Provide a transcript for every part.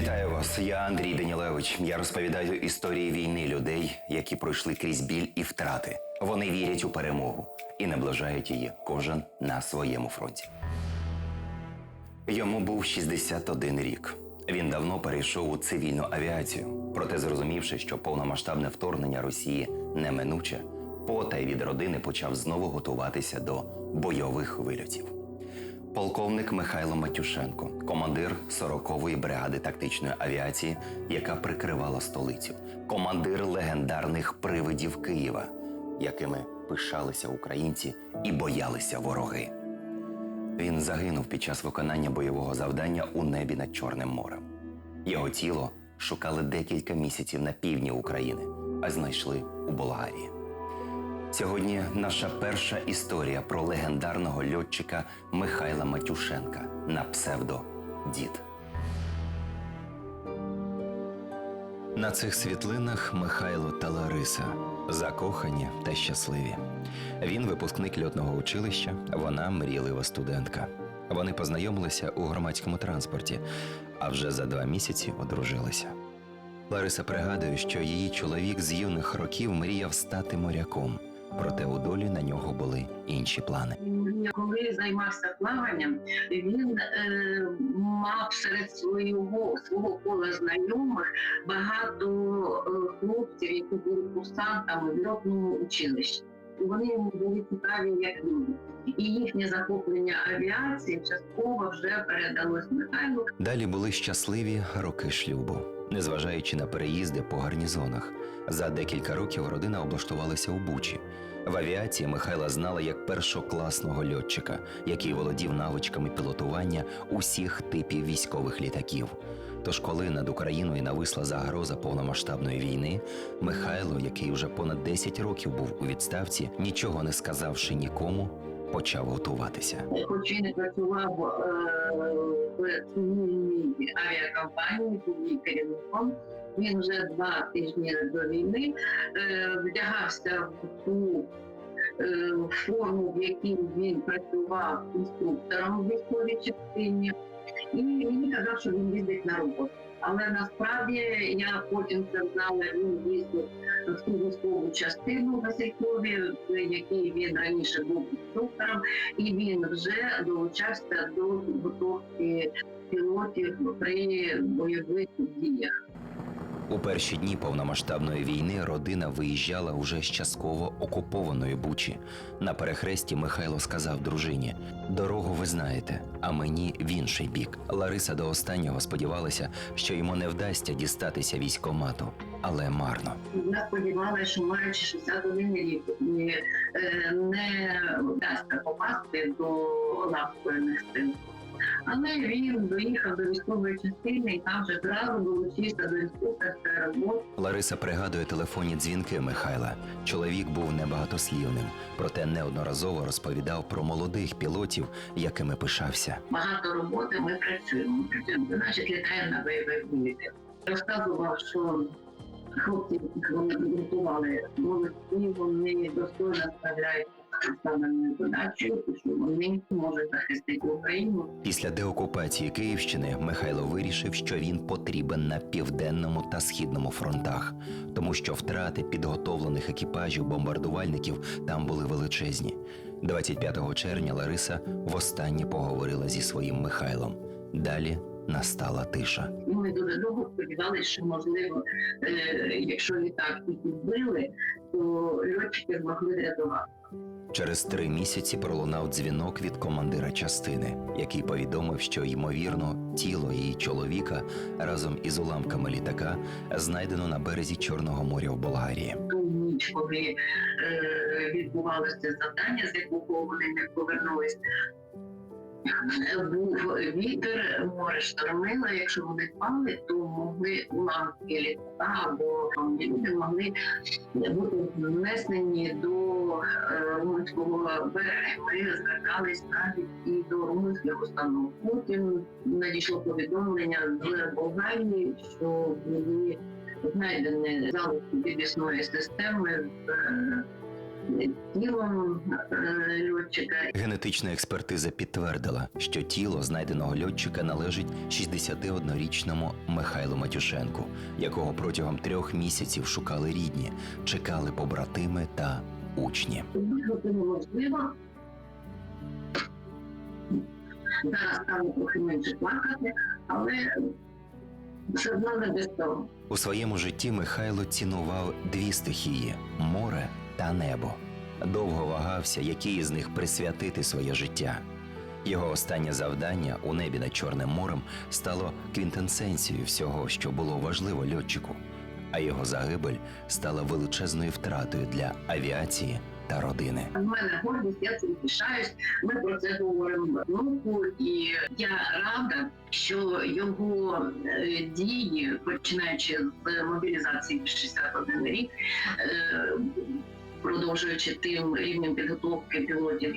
Вітаю вас, я Андрій Данілевич. Я розповідаю історії війни людей, які пройшли крізь біль і втрати. Вони вірять у перемогу і наближають її кожен на своєму фронті. Йому був 61 рік. Він давно перейшов у цивільну авіацію. Проте, зрозумівши, що повномасштабне вторгнення Росії неминуче, потай від родини почав знову готуватися до бойових вильотів. Полковник Михайло Матюшенко, командир 40-ї бригади тактичної авіації, яка прикривала столицю, командир легендарних привидів Києва, якими пишалися українці і боялися вороги. Він загинув під час виконання бойового завдання у небі над Чорним морем. Його тіло шукали декілька місяців на півдні України, а знайшли у Болгарії. Сьогодні наша перша історія про легендарного льотчика Михайла Матюшенка на псевдо Дід. На цих світлинах Михайло та Лариса закохані та щасливі. Він випускник льотного училища, вона мрійлива студентка. Вони познайомилися у громадському транспорті, а вже за два місяці одружилися. Лариса пригадує, що її чоловік з юних років мріяв стати моряком, проте у долі на нього були інші плани. Коли займався плаванням, він е, мав серед свого свого кола знайомих багато е, хлопців, які були курсантами в льотному училищі. Вони йому були цікаві як люди. І їхнє захоплення авіації частково вже передалось Михайлу. Далі були щасливі роки шлюбу, незважаючи на переїзди по гарнізонах. За декілька років родина облаштувалася у Бучі. В авіації Михайла знала як першокласного льотчика, який володів навичками пілотування усіх типів військових літаків. Тож, коли над Україною нависла загроза повномасштабної війни, Михайло, який вже понад 10 років був у відставці, нічого не сказавши нікому, почав готуватися. Хоч він працював е, в цивільній авіакомпанії, її керівником. Він вже два тижні до війни е, вдягався в ту е, форму, в якій він працював інструктором в військовій частині, і мені казав, що він їздить на роботу. Але насправді я потім це знала, він дійсно в ту військову частину Василькові, в якій він раніше був інструктором, і він вже долучався до підготовки пілотів при бойових діях. У перші дні повномасштабної війни родина виїжджала уже з частково окупованої Бучі. На перехресті Михайло сказав дружині: дорогу ви знаєте, а мені в інший бік. Лариса до останнього сподівалася, що йому не вдасться дістатися військомату, але марно. Я сподівалася, що маючи 61 рік е, не вдасться попасти до лав Збройних сил. Але він доїхав до військової частини і там вже зразу долучився до інструкторської роботи. Лариса пригадує телефонні дзвінки Михайла. Чоловік був небагатослівним, проте неодноразово розповідав про молодих пілотів, якими пишався. Багато роботи ми працюємо. Працюємо, значить літаємо на бойових вилітах. Розказував, що хлопці, вони підготували, молодці, вони достойно справляються з поставленою задачею, що вони можуть захистити Україну. Після деокупації Київщини Михайло вирішив, що він потрібен на південному та східному фронтах, тому що втрати підготовлених екіпажів бомбардувальників там були величезні. 25 червня Лариса востаннє поговорила зі своїм Михайлом. Далі настала тиша. Ми дуже довго сподівалися, що можливо, е, якщо літак і підбили, то льотчики змогли рятувати. Через три місяці пролунав дзвінок від командира частини, який повідомив, що ймовірно тіло її чоловіка разом із уламками літака знайдено на березі Чорного моря в Болгарії. Ту ніч, коли е, відбувалося завдання, з якого вони не повернулись. Е, Був вітер, море штормило. Якщо вони впали, то могли уламки літака або люди могли бути внесені до е, румунського берега. Ми звертались навіть і до румунських установ. Потім надійшло повідомлення з Болгарії, що були знайдені залишки підвісної системи е, тілом е, льотчика. Генетична експертиза підтвердила, що тіло знайденого льотчика належить 61-річному Михайлу Матюшенку, якого протягом трьох місяців шукали рідні, чекали побратими та учні. Виїхати неможливо. Зараз стало трохи менше плакати, але все одно не без того. У своєму житті Михайло цінував дві стихії море та небо. Довго вагався, який із них присвятити своє життя. Його останнє завдання у небі над Чорним морем стало квінтенсенцією всього, що було важливо льотчику, а його загибель стала величезною втратою для авіації та родини. У мене гордість, я цим пишаюсь. Ми про це говоримо внуку, і я рада, що його е, дії, починаючи з мобілізації в 61 рік, е, продовжуючи тим рівнем підготовки пілотів.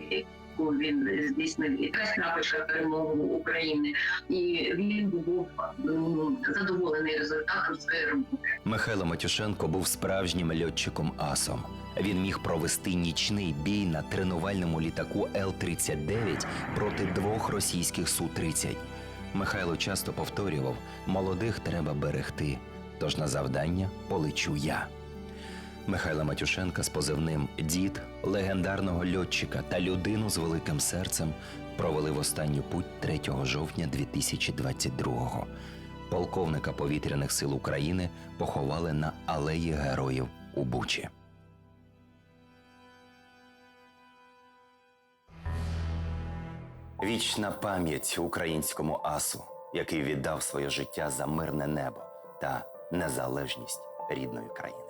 яку Він здійснив якась крапочка перемоги України, і він був задоволений результатом своєї роботи. Михайло Матюшенко був справжнім льотчиком асом. Він міг провести нічний бій на тренувальному літаку Л-39 проти двох російських Су-30. Михайло часто повторював: молодих треба берегти, тож на завдання полечу я. Михайла Матюшенка з позивним Дід, легендарного льотчика та людину з великим серцем провели в останню путь 3 жовтня 2022-го. Полковника повітряних сил України поховали на алеї героїв у Бучі. Вічна пам'ять українському асу, який віддав своє життя за мирне небо та незалежність рідної країни.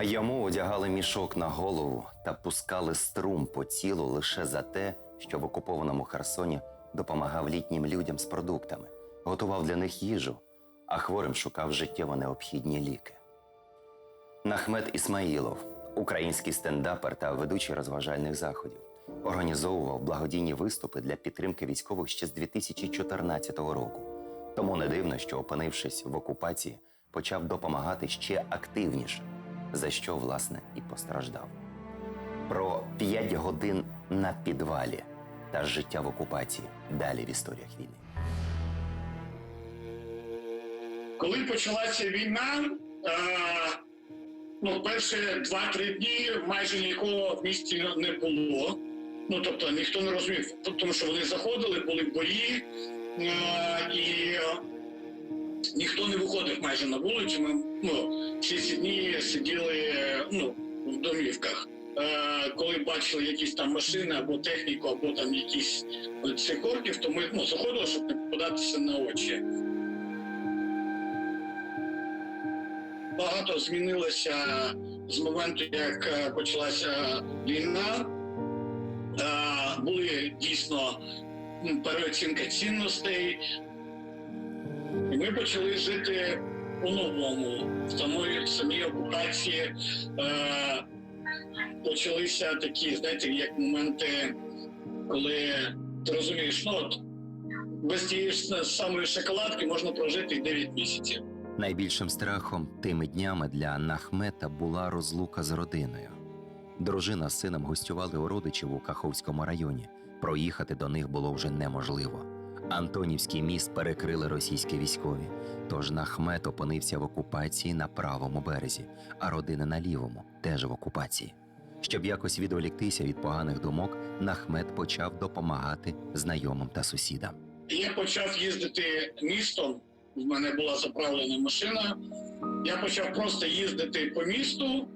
Йому одягали мішок на голову та пускали струм по тілу лише за те, що в окупованому Херсоні допомагав літнім людям з продуктами, готував для них їжу, а хворим шукав життєво необхідні ліки. Нахмет Ісмаїлов, український стендапер та ведучий розважальних заходів, організовував благодійні виступи для підтримки військових ще з 2014 року. Тому не дивно, що, опинившись в окупації, почав допомагати ще активніше, за що, власне, і постраждав. Про 5 годин на підвалі та життя в окупації далі в історіях війни. Коли почалася війна, е, ну, перші 2-3 дні майже нікого в місті не було. Ну, тобто ніхто не розумів, тому що вони заходили, були бої, е, і ніхто не виходив майже на вулицю. Ми ну, всі ці дні сиділи е, ну, в домівках. Е, коли бачили якісь там машини або техніку, або там якісь цикорків, то ми ну, заходили, щоб не попадатися на очі. багато змінилося з моменту, як е, почалася війна. Е, Були дійсно переоцінка цінностей, і ми почали жити по-новому в самій, окупації. Е, Почалися такі, знаєте, як моменти, коли ти розумієш, ну от без тієї самої шоколадки можна прожити 9 місяців. Найбільшим страхом тими днями для Нахмета була розлука з родиною. Дружина з сином гостювали у родичів у Каховському районі. Проїхати до них було вже неможливо. Антонівський міст перекрили російські військові. Тож Нахмет опинився в окупації на правому березі, а родина на лівому теж в окупації. Щоб якось відволіктися від поганих думок, Нахмет почав допомагати знайомим та сусідам. Я почав їздити містом. В мене була заправлена машина. Я почав просто їздити по місту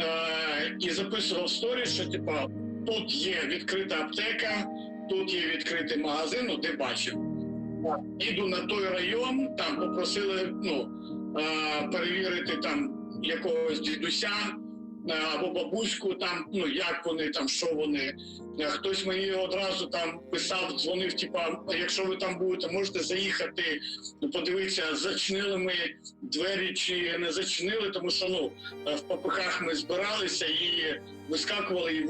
е- і записував сторі, що типа тут є відкрита аптека, тут є відкритий магазин, ну, де бачив. Їду на той район, там попросили ну, е- перевірити там якогось дідуся е, або бабуську, там, ну як вони там, що вони. Е, Хтось мені одразу там писав, дзвонив, типа, якщо ви там будете, можете заїхати, ну, подивитися, зачинили ми двері чи не зачинили, тому що ну в попихах ми збиралися і вискакували і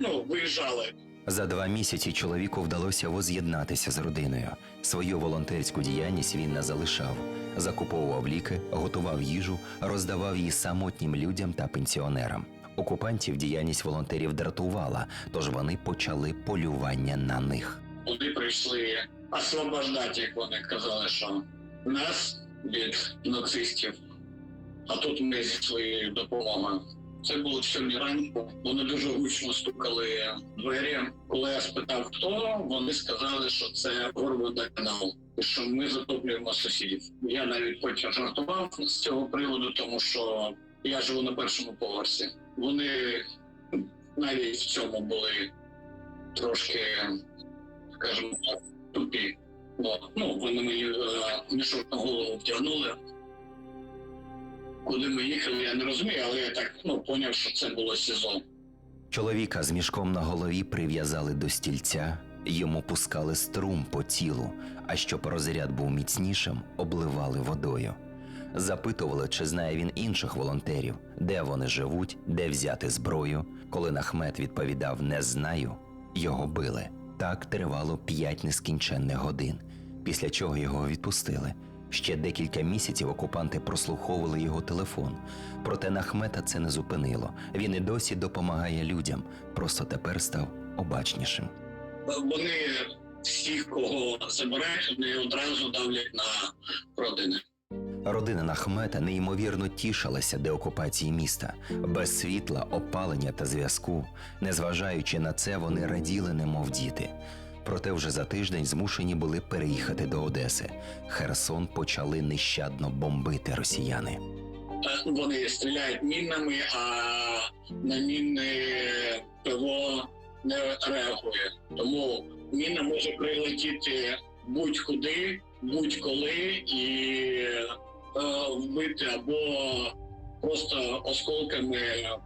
ну, виїжджали. За два місяці чоловіку вдалося воз'єднатися з родиною. Свою волонтерську діяльність він не залишав, закуповував ліки, готував їжу, роздавав її самотнім людям та пенсіонерам. Окупантів діяльність волонтерів дратувала, тож вони почали полювання на них. Туди прийшли освобождати, як вони казали, що нас від нацистів. А тут ми зі своєю допомогою. Це було сьомій ранку. Вони дуже гучно стукали двері. Коли я спитав, хто, вони сказали, що це і що ми затоплюємо сусідів. Я навіть потім жартував з цього приводу, тому що я живу на першому поверсі. Вони навіть в цьому були трошки, скажімо тупі. Ну, вони мені е, мішок на голову втягнули. Куди ми їхали, я не розумію, але я так ну, поняв, що це було СІЗО. Чоловіка з мішком на голові прив'язали до стільця, йому пускали струм по тілу, а щоб розряд був міцнішим, обливали водою. Запитували, чи знає він інших волонтерів, де вони живуть, де взяти зброю. Коли Нахмет відповідав не знаю, його били. Так тривало п'ять нескінченних годин, після чого його відпустили. Ще декілька місяців окупанти прослуховували його телефон. Проте Нахмета це не зупинило. Він і досі допомагає людям, просто тепер став обачнішим. Вони всіх, кого забирають, вони одразу давлять на родини. Родина Нахмета неймовірно тішилася деокупації міста без світла, опалення та зв'язку. Незважаючи на це, вони раділи, немов діти. Проте вже за тиждень змушені були переїхати до Одеси. Херсон почали нещадно бомбити росіяни. Вони стріляють мінами, а на міни ПВО не реагує. Тому міна може прилетіти будь-куди, будь-коли і е, вбити або просто осколками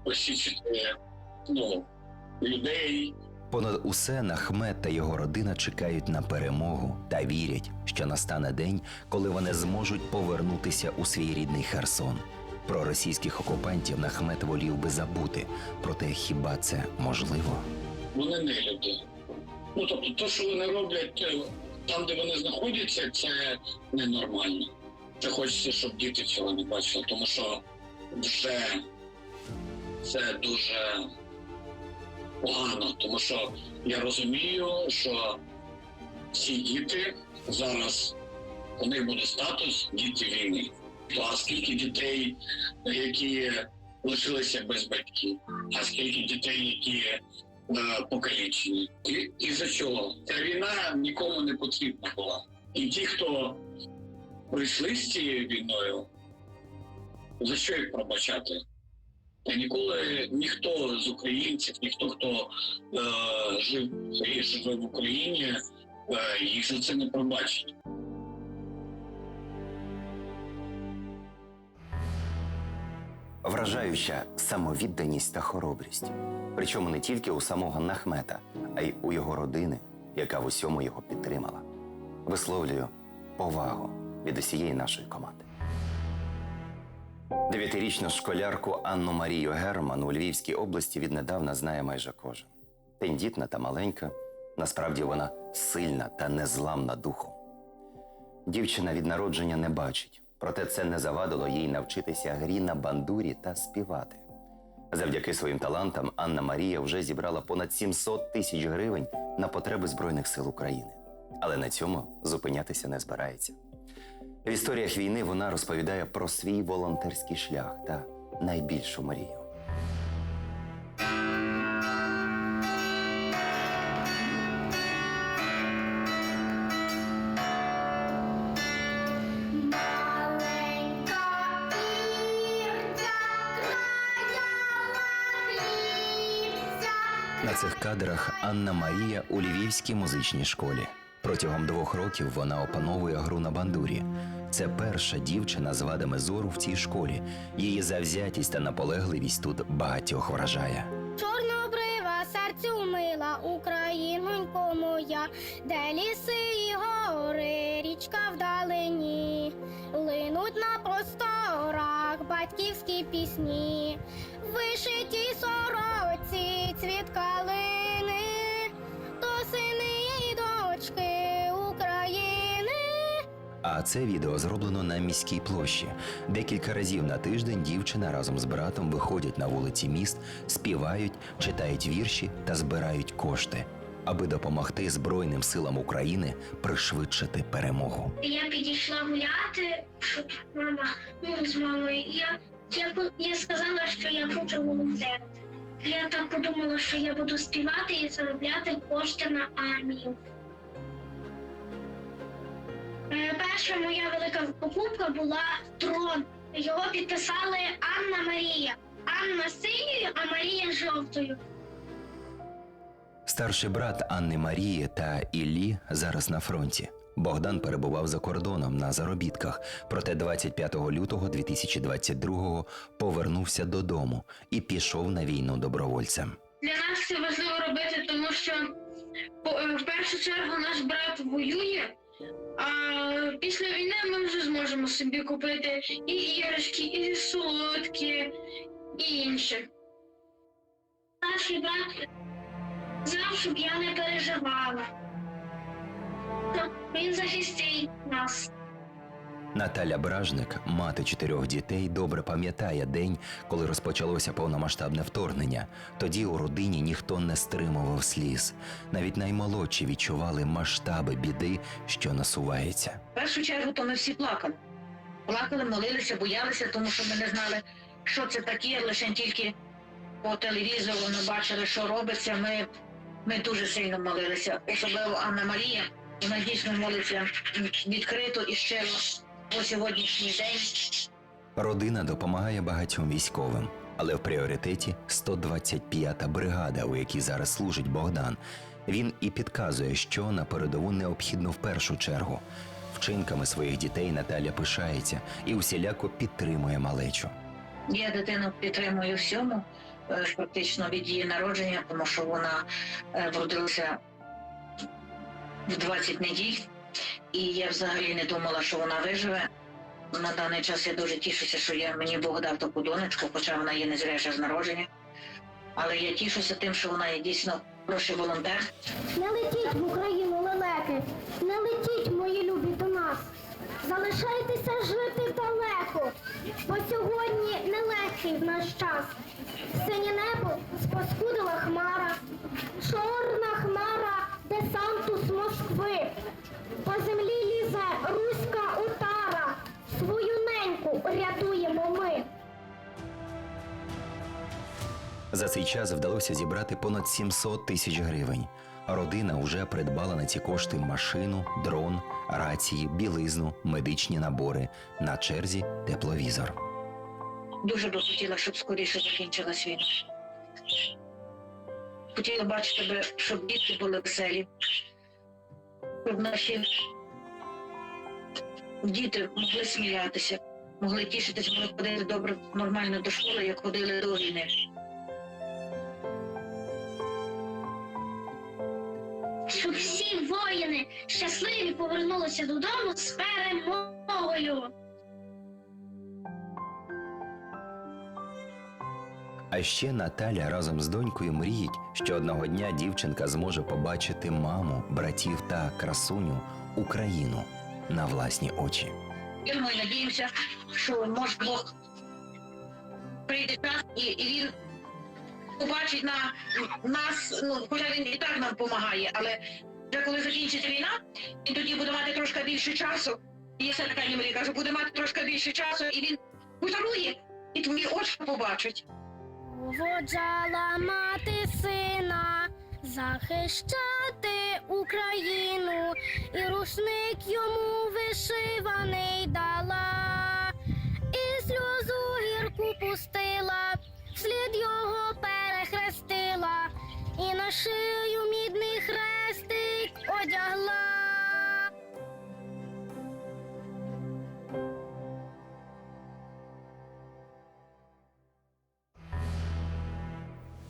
посічити ну, людей. Понад усе Нахмет та його родина чекають на перемогу та вірять, що настане день, коли вони зможуть повернутися у свій рідний Херсон. Про російських окупантів Нахмет волів би забути, проте хіба це можливо? Вони не люди. Ну тобто, те, що вони роблять е, там, де вони знаходяться, це ненормально. Це хочеться, щоб діти цього не бачили, тому що вже це дуже погано, тому що я розумію, що ці діти зараз у них буде статус діти війни. А скільки дітей, які лишилися без батьків, а скільки дітей, які е, покалічені. І, і за чого? Ця війна нікому не потрібна була. І ті, хто прийшли з цією війною, за що їх пробачати? Ніколи ніхто з українців, ніхто, хто е, жив і живе в Україні, е, їх за це не пробачить. Вражаюча самовідданість та хоробрість. Причому не тільки у самого Нахмета, а й у його родини, яка в усьому його підтримала. Висловлюю повагу від усієї нашої команди. Дев'ятирічну школярку Анну Марію Герман у Львівській області віднедавна знає майже кожен. Тендітна та маленька, насправді вона сильна та незламна духом. Дівчина від народження не бачить, проте це не завадило їй навчитися грі на бандурі та співати. Завдяки своїм талантам Анна Марія вже зібрала понад 700 тисяч гривень на потреби Збройних сил України. Але на цьому зупинятися не збирається. В історіях війни вона розповідає про свій волонтерський шлях та найбільшу мрію. На цих кадрах Анна Марія у Львівській музичній школі. Протягом двох років вона опановує гру на бандурі. Це перша дівчина з вадами зору в цій школі. Її завзятість та наполегливість тут багатьох вражає. Чорнобрива серцю мила Українонько моя, де ліси і гори, річка вдалині, линуть на просторах батьківські пісні, вишиті сороці цвіт це відео зроблено на міській площі. Декілька разів на тиждень дівчина разом з братом виходять на вулиці міст, співають, читають вірші та збирають кошти, аби допомогти Збройним силам України пришвидшити перемогу. Я підійшла гуляти, щоб мама ну, з мамою. Я, я, я сказала, що я хочу волонтерити. Я так подумала, що я буду співати і заробляти кошти на армію. Перша моя велика покупка була дрон. Його підписали Анна Марія. Анна синьою, а Марія жовтою. Старший брат Анни Марії та Іллі зараз на фронті. Богдан перебував за кордоном на заробітках, проте 25 лютого 2022-го повернувся додому і пішов на війну добровольцем. Для нас це важливо робити, тому що е, в першу чергу наш брат воює, а після війни ми вже зможемо собі купити і іграшки, і солодкі, і інше. Старший хіба знав, щоб я не переживала. Він захистить нас. Наталя Бражник, мати чотирьох дітей, добре пам'ятає день, коли розпочалося повномасштабне вторгнення. Тоді у родині ніхто не стримував сліз. Навіть наймолодші відчували масштаби біди, що насувається. В першу чергу то ми всі плакали. Плакали, молилися, боялися, тому що ми не знали, що це таке, лише тільки по телевізору ми бачили, що робиться. Ми, ми дуже сильно молилися. Особливо Анна Марія, вона дійсно молиться відкрито і щиро по сьогоднішній день. Родина допомагає багатьом військовим, але в пріоритеті 125-та бригада, у якій зараз служить Богдан. Він і підказує, що на передову необхідно в першу чергу. Вчинками своїх дітей Наталя пишається і усіляко підтримує малечу. Я дитину підтримую всьому, е, практично від її народження, тому що вона е, вродилася в 20 неділь, і я взагалі не думала, що вона виживе. На даний час я дуже тішуся, що я, мені Бог дав таку донечку, хоча вона є незряча з народження. Але я тішуся тим, що вона є дійсно хороший волонтер. Не летіть в Україну лелеки, не летіть, мої любі, до нас. Залишайтеся жити далеко, бо сьогодні нелегкий в наш час. Синє небо спаскудила хмара, чорна хмара десанту з Москви. По землі лізе руська утара, свою неньку рятуємо ми. За цей час вдалося зібрати понад 700 тисяч гривень. Родина вже придбала на ці кошти машину, дрон, рації, білизну, медичні набори. На черзі тепловізор. Дуже би хотіла, щоб скоріше закінчилась війна. Хотіла бачити би, щоб діти були веселі, щоб наші діти могли сміятися, могли тішитися, могли ходити добре, нормально до школи, як ходили до війни. Щоб всі воїни щасливі повернулися додому з перемогою. А ще Наталя разом з донькою мріють, що одного дня дівчинка зможе побачити маму, братів та красуню Україну на власні очі. І надіємося, що може Бог прийде час і, і він побачить на нас, ну хоча він і так нам допомагає, але вже коли закінчиться війна, він тоді буде мати трошки більше часу. І я все така мрія, кажу, буде мати трошки більше часу, і він подарує, і твої очі побачать. Воджала мати сина захищати Україну, і рушник йому вишиваний дала, і сльозу гірку пустила, вслід його перехрестила, і на шию мідний хрестик одягла.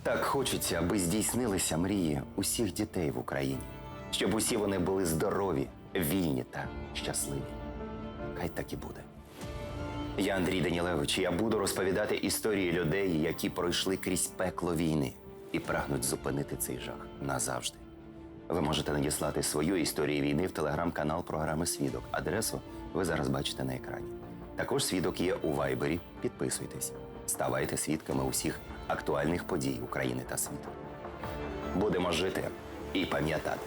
Так хочеться, аби здійснилися мрії усіх дітей в Україні, щоб усі вони були здорові, вільні та щасливі. Хай так і буде. Я Андрій Данілевич, я буду розповідати історії людей, які пройшли крізь пекло війни і прагнуть зупинити цей жах назавжди. Ви можете надіслати свою історію війни в телеграм-канал програми Свідок. Адресу ви зараз бачите на екрані. Також свідок є у Вайбері. Підписуйтесь, ставайте свідками усіх актуальних подій України та світу. Будемо жити і пам'ятати.